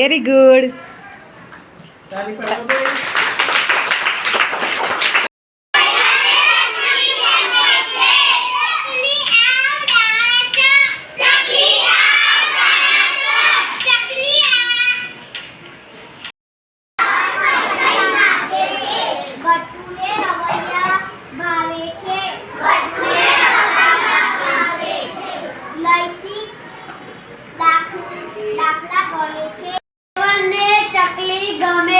very good નૈતિક દાખલા ગણે છે Amigo,